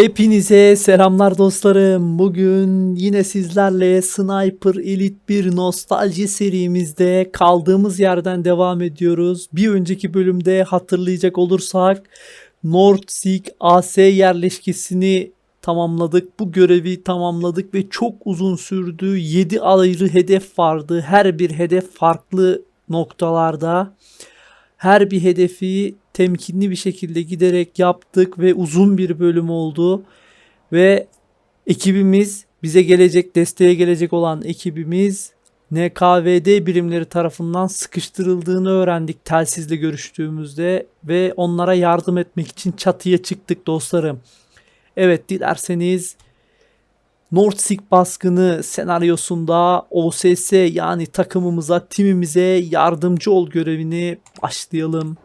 Hepinize selamlar dostlarım. Bugün yine sizlerle Sniper Elite 1 nostalji serimizde kaldığımız yerden devam ediyoruz. Bir önceki bölümde hatırlayacak olursak Nordsee AS yerleşkesini tamamladık. Bu görevi tamamladık ve çok uzun sürdü. 7 ayrı hedef vardı. Her bir hedef farklı noktalarda her bir hedefi temkinli bir şekilde giderek yaptık ve uzun bir bölüm oldu. Ve ekibimiz bize gelecek, desteğe gelecek olan ekibimiz NKVD birimleri tarafından sıkıştırıldığını öğrendik telsizle görüştüğümüzde ve onlara yardım etmek için çatıya çıktık dostlarım. Evet dilerseniz Nordsik baskını senaryosunda OSS yani takımımıza, timimize yardımcı ol görevini başlayalım.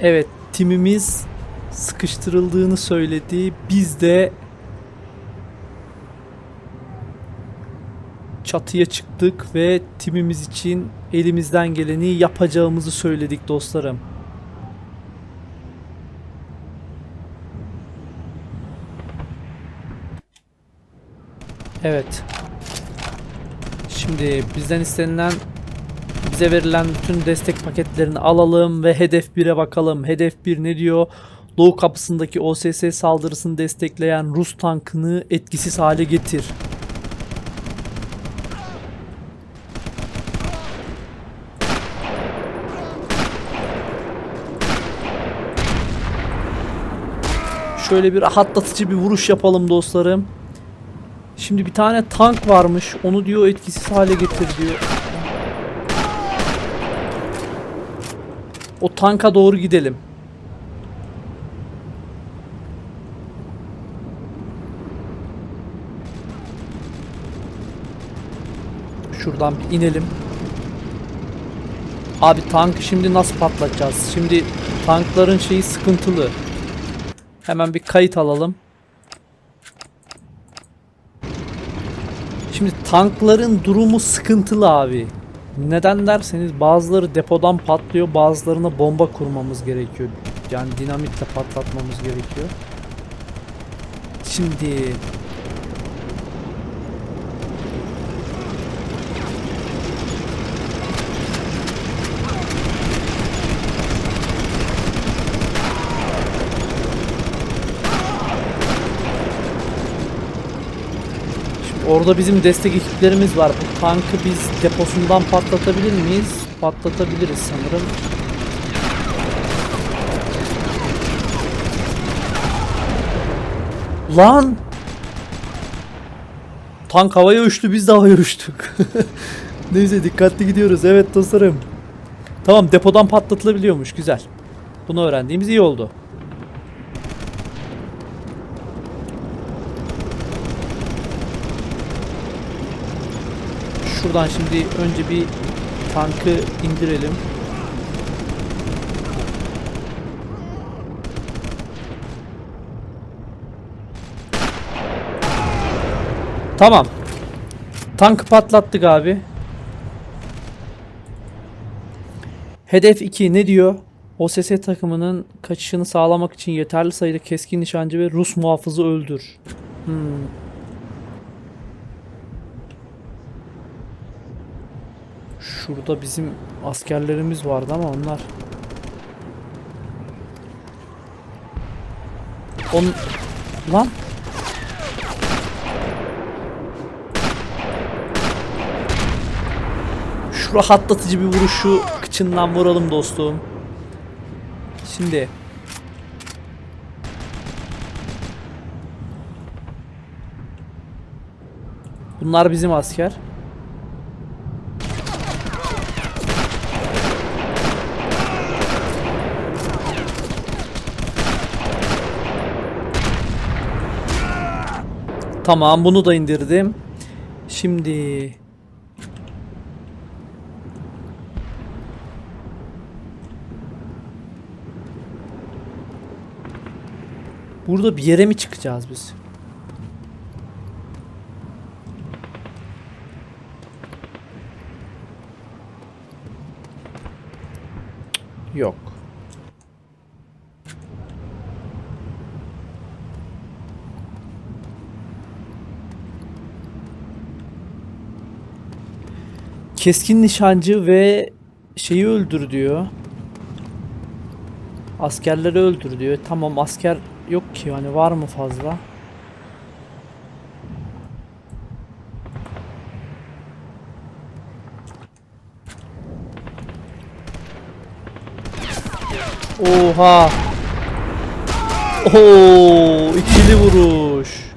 Evet, timimiz sıkıştırıldığını söyledi. Biz de çatıya çıktık ve timimiz için elimizden geleni yapacağımızı söyledik dostlarım. Evet. Şimdi bizden istenilen bize verilen bütün destek paketlerini alalım ve hedef 1'e bakalım. Hedef 1 ne diyor? Doğu kapısındaki OSS saldırısını destekleyen Rus tankını etkisiz hale getir. Şöyle bir rahatlatıcı bir vuruş yapalım dostlarım. Şimdi bir tane tank varmış. Onu diyor etkisiz hale getir diyor. O tanka doğru gidelim. Şuradan bir inelim. Abi tankı şimdi nasıl patlatacağız? Şimdi tankların şeyi sıkıntılı. Hemen bir kayıt alalım. Şimdi tankların durumu sıkıntılı abi. Neden derseniz bazıları depodan patlıyor, bazılarına bomba kurmamız gerekiyor. Yani dinamitle patlatmamız gerekiyor. Şimdi Orada bizim destek ekiplerimiz var. Bu tankı biz deposundan patlatabilir miyiz? Patlatabiliriz sanırım. Lan! Tank havaya uçtu biz de havaya uçtuk. Neyse dikkatli gidiyoruz. Evet dostlarım. Tamam depodan patlatılabiliyormuş. Güzel. Bunu öğrendiğimiz iyi oldu. Şuradan şimdi önce bir tankı indirelim. Tamam. Tankı patlattık abi. Hedef 2 ne diyor? OSS takımının kaçışını sağlamak için yeterli sayıda keskin nişancı ve Rus muhafızı öldür. Hmm. Şurada bizim askerlerimiz vardı ama onlar On lan Şu rahatlatıcı bir vuruşu kıçından vuralım dostum. Şimdi Bunlar bizim asker. Tamam bunu da indirdim. Şimdi Burada bir yere mi çıkacağız biz? Yok. Keskin nişancı ve şeyi öldür diyor. Askerleri öldür diyor. Tamam asker yok ki hani var mı fazla? Oha. Oo, ikili vuruş.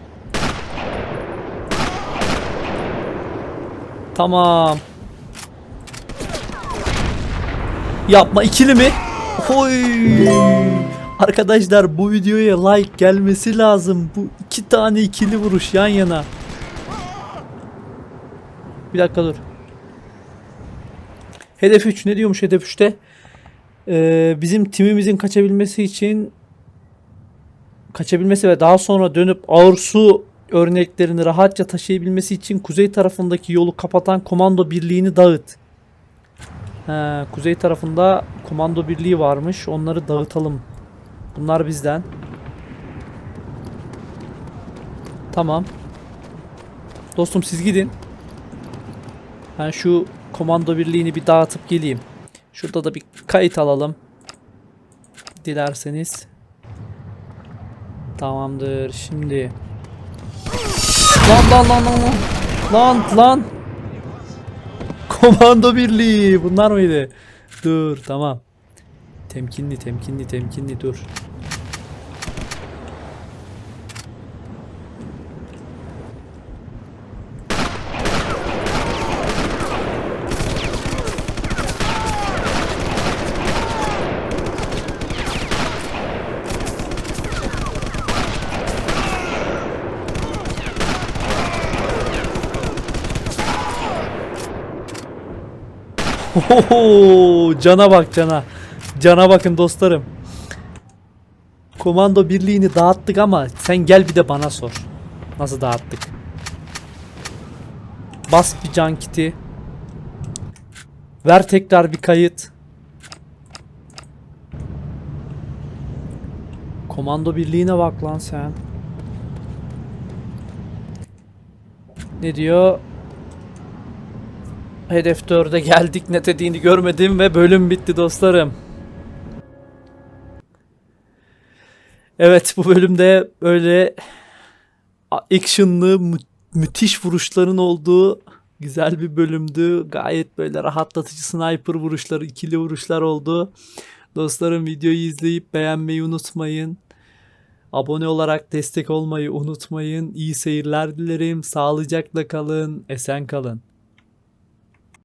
Tamam. Yapma ikili mi? Oy. Arkadaşlar bu videoya like gelmesi lazım. Bu iki tane ikili vuruş yan yana. Bir dakika dur. Hedef 3 ne diyormuş hedef 3'te? Ee, bizim timimizin kaçabilmesi için kaçabilmesi ve daha sonra dönüp ağır su örneklerini rahatça taşıyabilmesi için kuzey tarafındaki yolu kapatan komando birliğini dağıt. He, kuzey tarafında komando birliği varmış. Onları dağıtalım. Bunlar bizden. Tamam. Dostum siz gidin. Ben şu komando birliğini bir dağıtıp geleyim. Şurada da bir kayıt alalım. Dilerseniz. Tamamdır. Şimdi. Lan lan lan lan lan. Lan lan. Komando birliği. Bunlar mıydı? Dur tamam. Temkinli temkinli temkinli dur. Oho, cana bak cana. Cana bakın dostlarım. Komando birliğini dağıttık ama sen gel bir de bana sor. Nasıl dağıttık? Bas bir can kiti. Ver tekrar bir kayıt. Komando birliğine bak lan sen. Ne diyor? Hedef 4'e geldik ne dediğini görmedim ve bölüm bitti dostlarım. Evet bu bölümde böyle actionlı mü- müthiş vuruşların olduğu güzel bir bölümdü. Gayet böyle rahatlatıcı sniper vuruşları, ikili vuruşlar oldu. Dostlarım videoyu izleyip beğenmeyi unutmayın. Abone olarak destek olmayı unutmayın. İyi seyirler dilerim. Sağlıcakla kalın, esen kalın.